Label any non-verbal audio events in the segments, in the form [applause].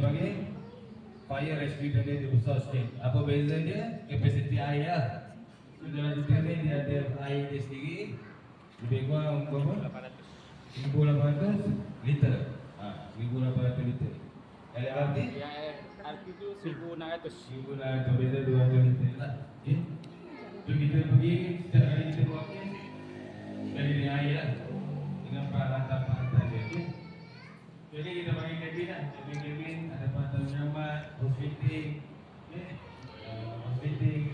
panggil fire rescue dia dia besar sikit. Apa beza dia? Kapasiti air lah. So dalam detail ni dia ada air dia sendiri. Lebih kurang berapa? 1800 liter. Ha, 1800 liter. LRT Yang RT tu 1600. 1600 beza 200 liter lah. Okay. So kita pergi setiap kali kita buat kes Kali dengan air lah Jadi kita panggil kabin lah Kabin-kabin ada peralatan menyambat Hose fitting okay. uh, Hose fitting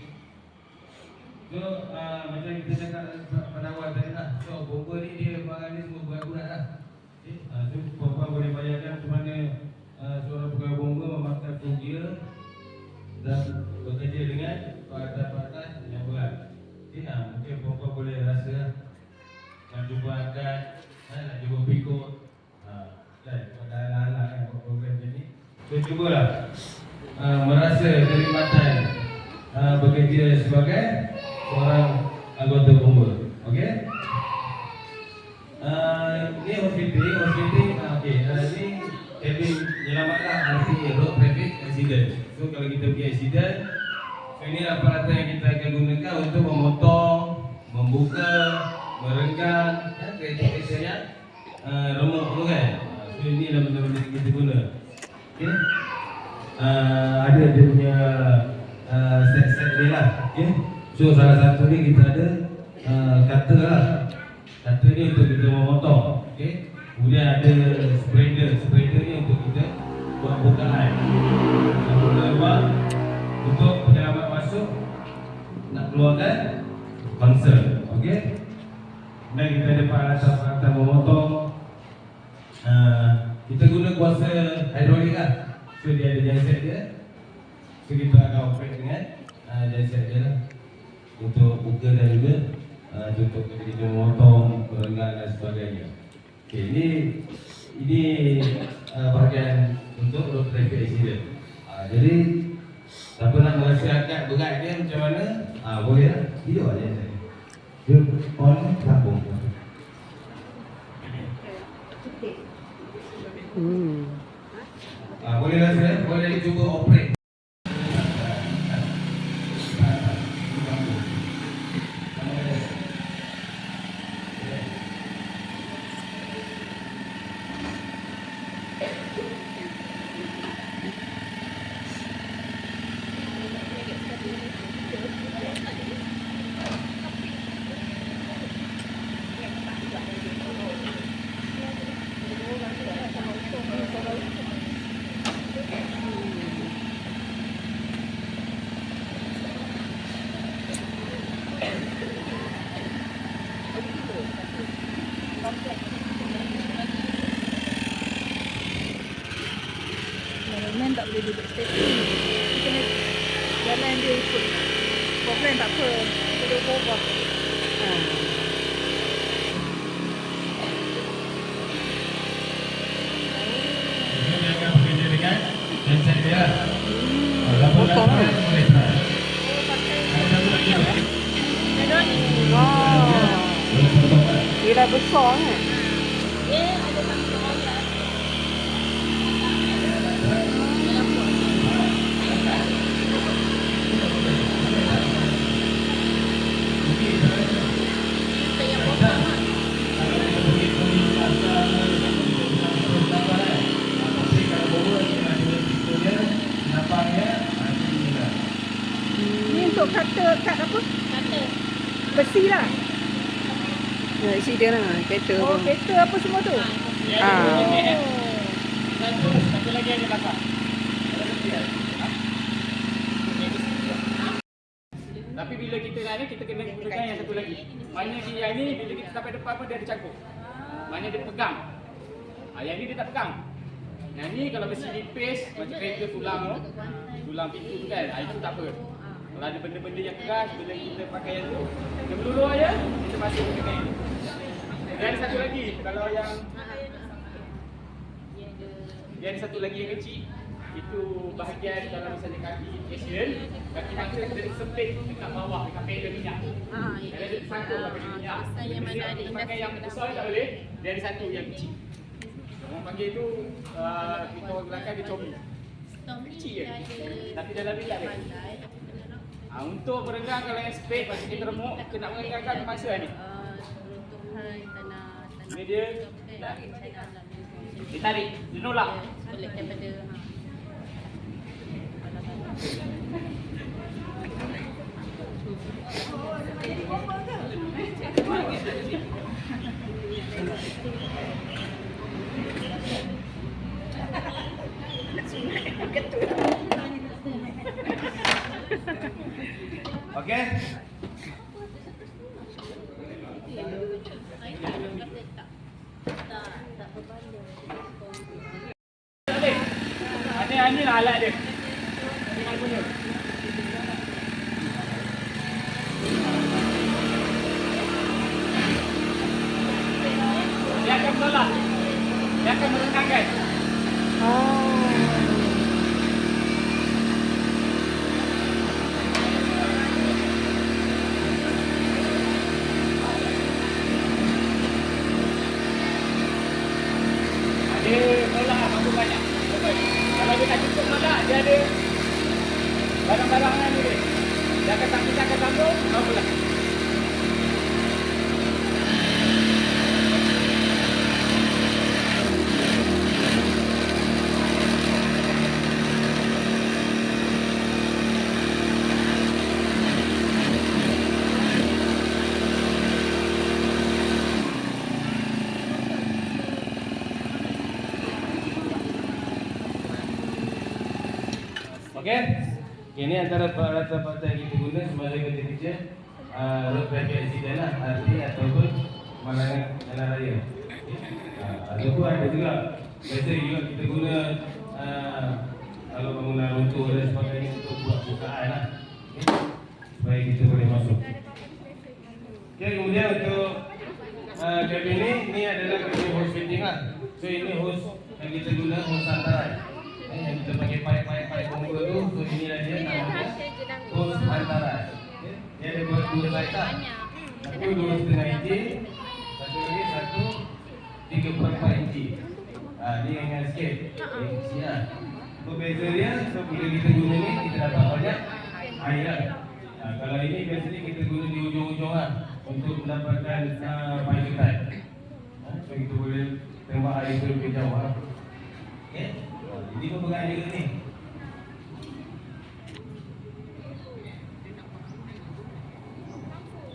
So uh, macam kita cakap pada awal tadi ini peralatan yang kita akan gunakan untuk memotong, membuka, merenggang ya, kereta-kereta yang uh, remuk tu kan. So ini adalah benda-benda yang kita guna. Okay? Uh, ada dia punya uh, set-set dia lah. Okay? So salah satu ni kita ada uh, cutter lah. Cutter ni untuk kita memotong. Okay? Kemudian ada spreader. Spreader ni untuk kita buat bukaan. Buka luar untuk penyelamat masuk nak keluarkan concern. Okey? Dan kita ada peralatan-peralatan memotong. Uh, kita guna kuasa hidrolik lah. So dia ada genset dia. So kita akan operate dengan uh, genset dia lah. Untuk buka dan juga uh, untuk kita memotong, merenggang dan sebagainya. Okey, ini ini uh, bahagian untuk road traffic accident. Uh, jadi siapa nak merasa agak berat dia macam mana? Ah uh, boleh lah. Hidup aja. Dia on sambung. Hmm. Ah uh, boleh lah saya. Boleh cuba operate. Tak boleh duduk steady. Kita kena jalan dia ikut. Program tak apa. Kita duduk bawah. Ha. Dia akan bekerja dengan genset dia. Ah, siapa nak Potong try, lah. boleh try. Ada satu lagi tak? Wah. Boleh potong tak? Dia dah besar kan? Ni untuk kata kat apa? Kata Besi lah. Ya, accident lah kereta Oh, tu. kereta apa semua tu? Ah. Satu, satu lagi ada belakang. Tapi bila kita nak ni, kita kena gunakan yang satu lagi. Maknanya dia yang ni, bila kita sampai depan pun dia ada cangkuk. Maknanya dia pegang. Ha, yang ni dia tak pegang. Yang ni kalau besi nipis, macam kereta tulang tu, tulang pintu tu kan, ha, itu tak apa. Kalau ada benda-benda yang keras, bila kita pakai yang tu, kita meluluh aja, kita masuk ke kain. Dan satu lagi, kalau yang ada satu lagi yang kecil. Itu bahagian kalau misalnya kaki accident kaki mangsa kita sempit dekat bawah dekat pedal minyak. Ah, dia ada satu pakai minyak. kawasan yang mana ada pakai yang besar tak boleh dia ada satu yang kecil. Orang panggil itu uh, kita orang belakang dia comi Kecil je. Tapi dalam bilik dia. Ah, untuk merenggang kalau yang spade pasal kita remuk, kita nak merenggangkan masa ni. Ini dia dah. Dia tarik, dia nolak. Boleh daripada ha. Okey? Ada. Ada ni lah alat dia. Tinggal guna. Dia akan menolak. Dia akan merenggangkan. Oh. Ada nolak berapa banyak. Kalau dia tak cukup nolak, dia ada barang-barangan ni dia. Dia akan tak kita akan sambung, baru lah. Okey. Ini antara peralatan-peralatan yang kita guna semasa kita kerja uh, road traffic accident lah arti ataupun malangan jalan raya. Uh, ataupun ada juga biasa juga kita guna uh, kalau bangunan runtuh dan sebagainya untuk buat bukaan lah. Okay. Supaya kita boleh masuk. Okay, kemudian untuk uh, kabin ni, ni adalah kabin fitting lah. So ini hose yang kita guna hose hantaran. Yang kita pakai pipe-pipe-pipe pemula tu, so inilah dia namanya hose hantaran. Okay. Dia ada dua, dua lah. Satu dua setengah inci, satu lagi satu tiga per empat inci. Ah, dia yang ingat sikit. Dia inci lah. So beza dia, so bila kita guna ni, kita dapat banyak air. Ah, kalau ini biasanya kita guna di ujung-ujung lah untuk mendapatkan uh, pipe ketat. Ah, so kita boleh tembak air tu lebih jauh lah. Okay? Ini pun pegang juga ni.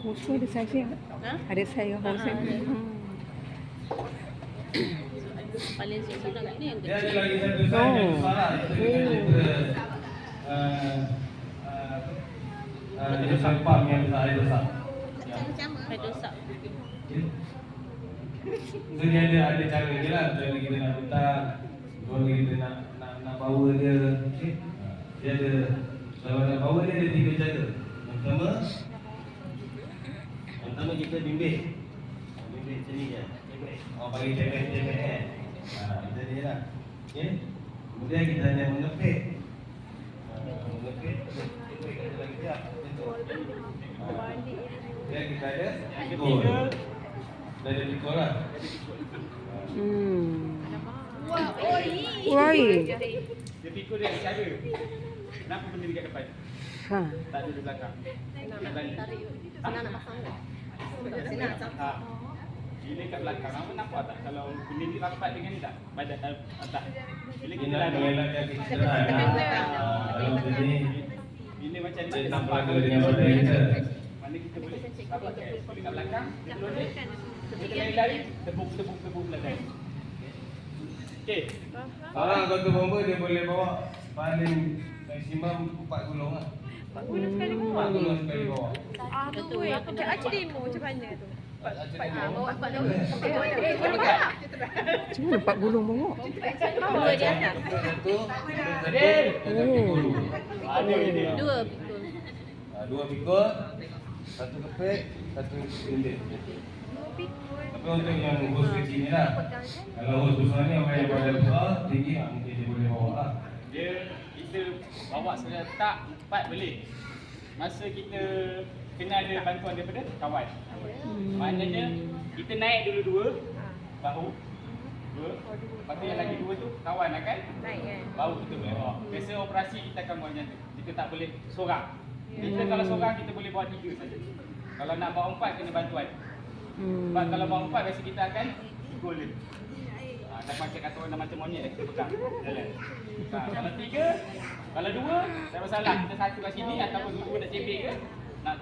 Tu ada saya. Ha? Ada saya ada. Hmm. [coughs] Paling susah kat ni yang Dia ada kecil. lagi satu yang Oh. besar lah. Itu kita jumpa uh, uh, uh, jenis pump yang besar, air besar. Ya. Pakai dosak. Okay. So dia ada ada cara dia lah Cara kita nak letak Kalau kita nak bawa dia okay. Dia ada nak bawa dia ada tiga cara Yang pertama Yang pertama kita bimbing Bimbing macam ni je Cebek Orang panggil cebek cebek kan ha, Kita dia lah okay. Kemudian kita hanya mengepit ha, Mengepit Cebek kata lagi siap Macam tu ha. Kemudian kita ada Pikul. ketiga, Dah ada pikul lah pikul dia ada cara. Kenapa benda dekat depan? Ha. Tak ada di belakang. Senang nak pasang tak? Senang tak? Ha. Bila kat belakang, apa nampak tak kalau benda ni rapat dengan ni tak? Badan uh, atas. Bila kita Kita nak Ah, Kalau benda ni bila macam Dia ni tak berlaku dengan badan kita Mana kita boleh rapatkan. Bila kat belakang, dia lodek. Kita lari-lari, tebuk, tebuk, tebuk belakang. Okey. Orang kota bomba dia boleh bawa paling maksimum 4 gulung lah Empat gulung sekali bawa. 4 gulung sekali bawa Ah tu weh. Macam Acik demo macam mana tu? Bawa empat daun. Macam mana empat gulung bongok? Dua di atas. Satu, Adil. satu pikul Ada dia. Dua pikul. Ah, Dua pikul Satu kepit, satu bimbing Tapi untuk yang hos kecil ni lah Kalau hos besar ni orang yang badan besar, tinggi ah, mungkin dia boleh bawa lah Dia kita bawa sebenarnya tak empat boleh. Masa kita kena ada bantuan daripada kawan. Hmm. Maknanya kita naik dulu dua bahu dua. Lepas tu yang lagi dua tu kawan akan Naik kan? Baru kita boleh bawa. Biasa operasi kita akan buat macam tu. Kita tak boleh seorang. Kita kalau seorang kita boleh bawa tiga saja. Kalau nak bawa empat kena bantuan. Hmm. Sebab kalau bawa empat biasa kita akan golden. Ha, dah macam kata orang dah macam monyet kita pegang. Jalan. Ha, kalau tiga, kalau dua, tak masalah. Kita satu kat sini ataupun dua nak cebek ke. Nak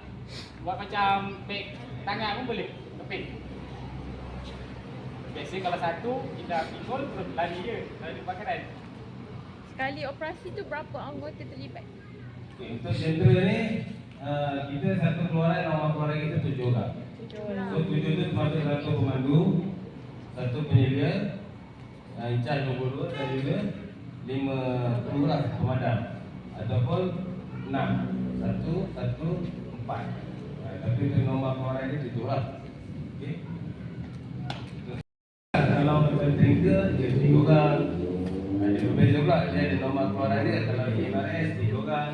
buat macam pek tangan pun boleh. Kepek. Biasa kalau satu, kita pikul terus lari je. Lari bakaran. Sekali operasi tu berapa anggota terlibat? Okay, untuk jentera ni uh, kita satu keluaran nama keluaran kita tujuh orang. Tujuh So tujuh tu termasuk satu pemandu, satu penyelia, uh, in charge 22 dan juga lima lah pemadam ataupun enam satu satu empat. Uh, tapi itu nombor keluaran dia tujuh lah. Okay. Kalau macam tanker dia tiga orang. Dia berbeza pula dia ada nombor keluaran dia. Kalau IMRS tiga orang.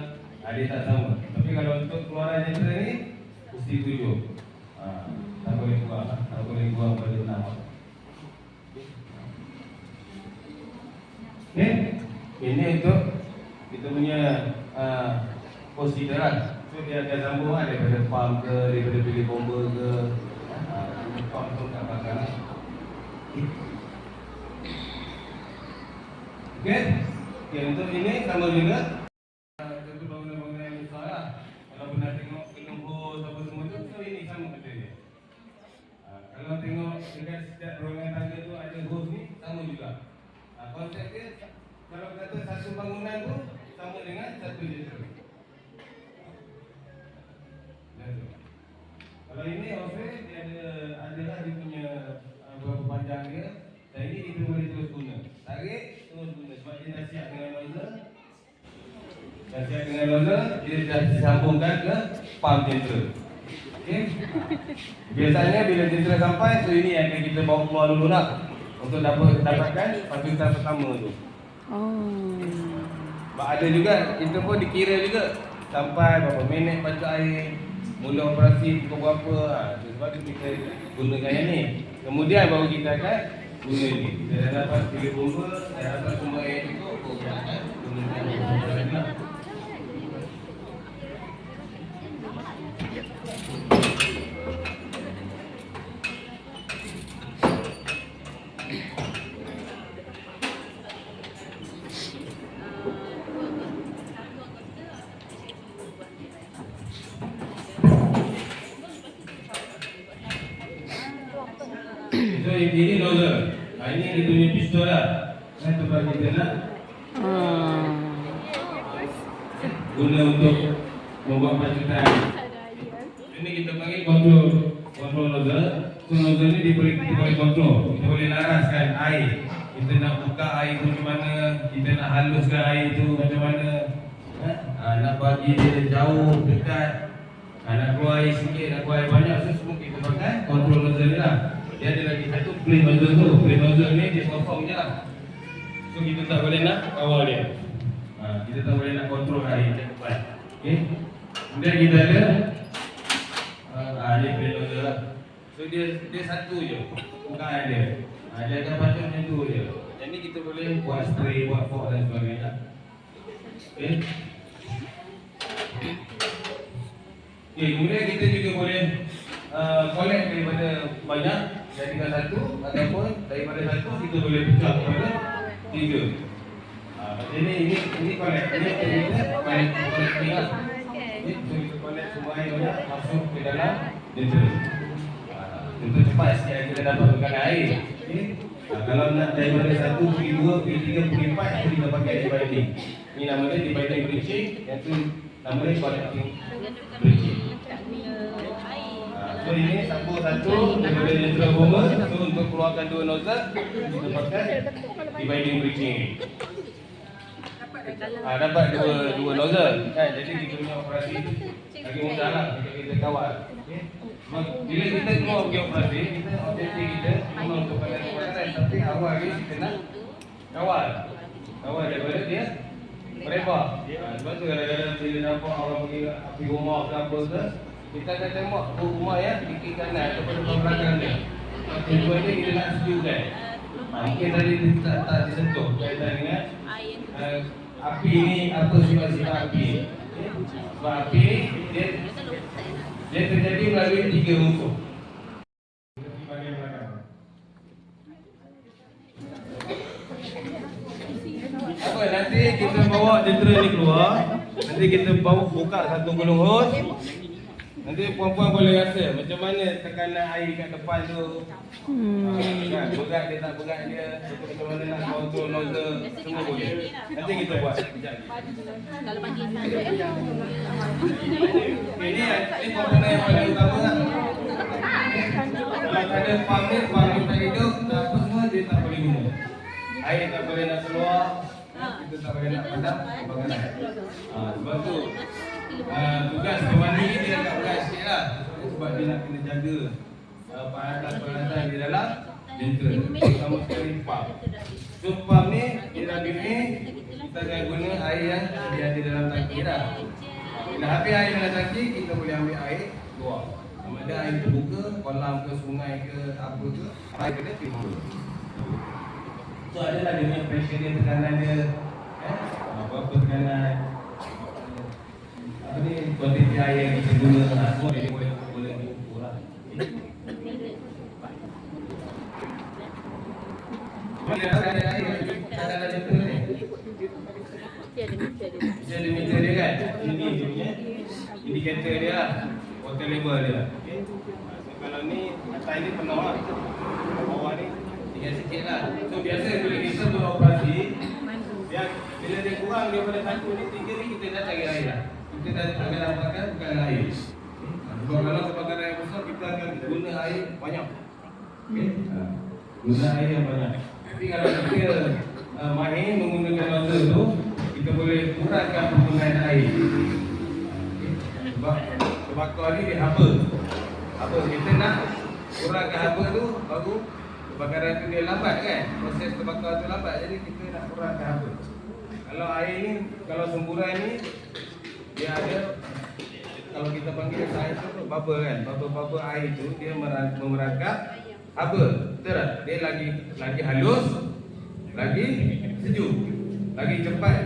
Dia tak sama. Tapi kalau untuk keluaran jentera ni mesti tujuh. Ah, tak boleh kurang. lah. Tak boleh. Okay. Ini untuk kita punya uh, prosedur lah. So dia akan sambung lah daripada pump ke, daripada pilih bomba ke. Uh, pump tu kat belakang lah. Okay. Okay, untuk ini sama juga. Kalau ini office dia ada adalah dia punya uh, berapa panjang dia dan ini kita boleh terus guna. Tarik terus guna sebab dia dah siap dengan nozzle. Dah siap dengan nozzle, dia dah disambungkan ke pump jentera. Okey. Biasanya bila jentera sampai, so ini yang akan kita bawa keluar dulu lah untuk dapat dapatkan fasilitas pertama tu. Oh. Sebab ada juga, kita pun dikira juga Sampai berapa minit baca air Mula operasi pukul berapa? Ha, Sebab tu kita gunakan yang ni. Kemudian baru kita akan guna ni. Kita dah dapat pilih bomba Dah dapat sumber air cukup Baru kita akan gunakan kontrol Kita boleh laraskan air. Kita nak buka air tu macam mana? Kita nak haluskan air tu macam mana? Ha? Ha, Nak bagi dia jauh, dekat. Ha, Nak keluar air sikit, nak keluar air banyak So semua kita pakai kontrol nozzle ni lah. Dia ada lagi satu play nozzle tu. Play nozzle ni dia kosong je lah. So kita tak boleh nak kawal dia. Ha, Kita tak boleh nak kontrol air dia cepat Okay Kemudian kita ada uh, Dia play nozzle lah. So dia dia satu je Bukan dia ha, Dia akan patut macam tu je Yang ni kita boleh buat spray, buat fog dan sebagainya Okay Okay, kemudian kita juga boleh uh, collect daripada banyak jadikan satu ataupun daripada satu kita boleh pecah kepada tiga. Ah, macam ni ini ini collect ini kita collect ni lah. Ini kita collect semua air banyak masuk ke dalam jentera. Ah, Untuk cepat sikit kita dapat makanan air. Okay. Ah, kalau nak daripada satu pergi dua pergi tiga pergi empat itu kita pakai dividing. Ini nama dia dividing bridging. Yang tu dia connecting bridging. So ini sambung satu daripada jentera bomba So untuk keluarkan dua nozzle Kita pakai dividing bridging Ah dapat dua dua nozzle kan jadi kita punya operasi lagi mudah lah untuk kita kawal. Okey Sebab bila kita keluar pergi operasi kita objektif kita memang untuk pada kebakaran tapi awal ni kita nak kawal. Kawal daripada dia merebak. Ah, sebab tu kadang-kadang bila nampak orang pergi api rumah ke apa ke kita akan tengok rumah ya di kiri kanan ataupun depan belakang dia. Tujuan dia kita nak sejukan Ah, Mungkin tadi tak, tak disentuh kaitan dengan uh, api ni apa sifat-sifat api. Sebab api dia dia terjadi melalui tiga. Apa nanti kita bawa jentera ni keluar Nanti kita bawa buka satu gulung hos Nanti puan-puan boleh rasa macam mana tekanan air kat depan tu. Hmm. Ah, kan, berat dia tak berat dia macam mana nak control nozzle Semua boleh. Nanti kita buat. Sekejap lagi Kalau pagi saya Okay, ni, ni komponen yang paling utama lah. Kalau tak ada pump ni, pump ni tak hidup tak Apa semua dia tak boleh guna Air tak boleh nak keluar Kita tak boleh nak Bagaimana Ah, Sebab tu ah, Tugas pemandi ni dia agak berat sikit lah Sebab dia nak kena jaga ah, Peralatan-peralatan di dalam Jentera Terutama sekali pump So pump ni Dia dah ni Kita akan guna air yang Dia ada dalam tangki dah bila habis air dalam tangki, kita boleh ambil air keluar. Sama ada air terbuka, kolam ke sungai ke apa ke, air kena timbul. So adalah punya pressure dia, tekanan dia. Eh? Berapa tekanan. Apa ni, kuantiti air yang kita guna, ah, semua dia boleh boleh diukur lah. Mana ada ada. Dia ada meter dia. Dia ada meter dia kan? Ini dia punya. Indikator dia lah. Water level dia. Lah okay. so, Kalau ni Atas ni penuh lah. Bawah ni. Tinggal sikit lah. So biasa bila kita beroperasi. Dia, Bila dia kurang daripada satu ni Tiga ni kita dah cari air lah Kita dah akan dapatkan bukan air. Sebab kalau kebakaran yang besar Kita akan guna air banyak okay. ha. Guna air yang banyak Tapi kalau kita uh, mahir menggunakan nozzle tu kita boleh kurangkan penggunaan air. Okay. Sebab terbakar ni dia haba. Haba kita nak kurangkan haba tu baru kebakaran tu dia lambat kan. Proses terbakar tu lambat jadi kita nak kurangkan haba. Kalau air ni kalau semburan ni dia ada kalau kita panggil sains tu bubble kan. Bubble-bubble air tu dia merang- memerangkap haba. Betul tak? Dia lagi lagi halus, lagi sejuk, lagi cepat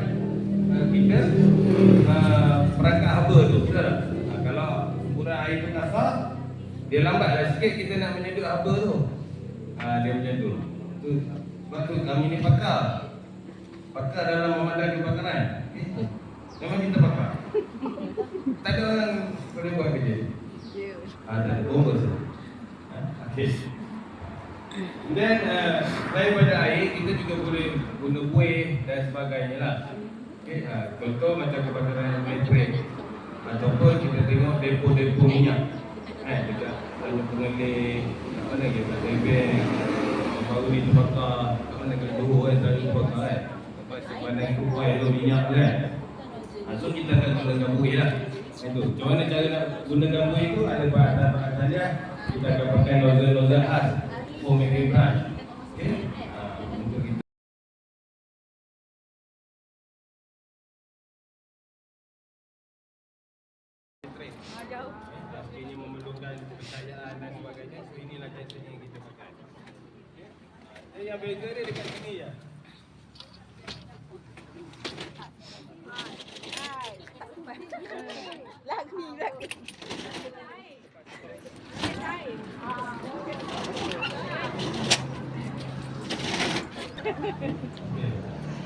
uh, kita uh, perangkap haba tu. Betul tak? Uh, kalau semburan air tu kasar, dia lambatlah sikit kita nak menyedut haba tu. Uh, dia macam tu. tu. Sebab tu kami ni pakar. Pakar dalam memandang kebakaran. Eh, Memang kita pakar. Tak ada orang boleh buat kerja. Ah, tak ada. Over. Ah, Okay. Dan uh, daripada air kita juga boleh guna buih dan sebagainya lah. Okay, uh, contoh macam kebakaran elektrik ataupun kita tengok depo-depo minyak. Eh, dekat Tanjung Pengalih, kat mana lagi? Kat Tebing, baru ni terbakar, kat mana kat Johor kan, Tanjung terbakar kan. Tempat sepanjang kuai tu minyak tu kan. Ha, so kita akan gunakan buih lah. Itu. Macam mana cara nak gunakan buih tu ada bahan-bahan dia. Kita akan pakai nozzle-nozzle khas for making brush. Okay? Ha, untuk kita. Ini memerlukan kepercayaan dan sebagainya. So inilah contohnya yang kita pakai. Okay? Ha, Yang beza dia dekat sini je. Lagi lagi. Okay.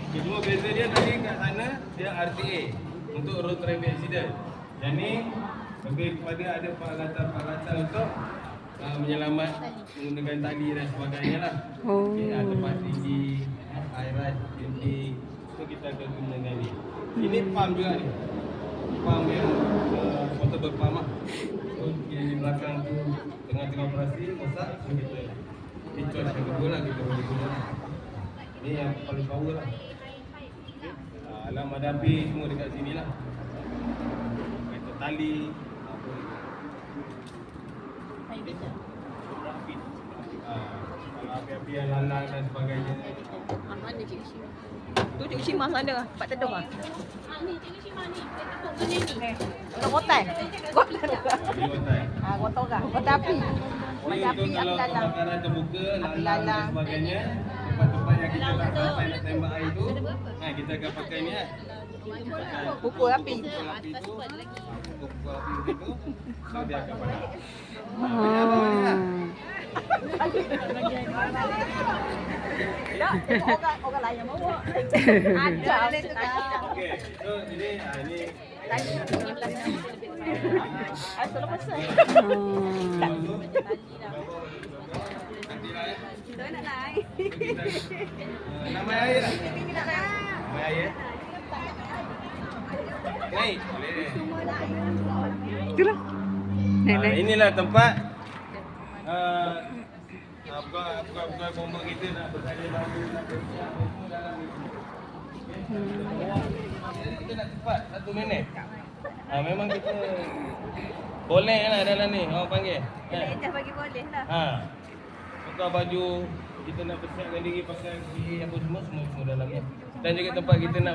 Okay, cuma beza dia tadi kat sana dia RTA untuk road traffic accident. Yang ni lebih kepada ada peralatan-peralatan untuk uh, menyelamat menggunakan tali dan sebagainya lah. Oh. Okay, ada tempat tinggi, airat, camping. So kita akan gunakan ni. Ini pump juga ni. Pump yang uh, portable pump lah. So yang di belakang tu tengah-tengah operasi rosak so kita dicharge yang kedua lah kita boleh guna. Ni yang paling power lah. Alam ada api semua dekat sini lah. Kata tali, apa Rapid. Ah, kalau api-api yang lalang dan sebagainya. Ah, mana Cik Shima? Tu Cik Shimah sana. Pak Tedong ah. Ah, ni Cik Shima ni. Dia tepuk gini ni. Untuk kotai. Ah, kotor kan. Kotai api. Kotai untuk api, api lalang. kebakaran terbuka, Api lalang dan sebagainya, yang kita tak nak tembak air tu, ha, kita akan pakai ni lah. Pukul api. Pukul api tu, pukul api tu, so dia akan padam. Ah. Tak, [laughs] orang orang lain yang bawa. Ada boleh tu. Okey, so ha, ini Itulah. Nenek. Inilah tempat uh, bukan bukan bomba kita nak berada dalam dalam kita nak cepat satu minit. Ha, memang kita boleh lah dalam ni orang panggil. Kan? Dah bagi boleh lah. Ha. Tukar baju kita nak persiapkan diri pakai si apa semua semua semua dalam ni. Dan juga tempat kita nak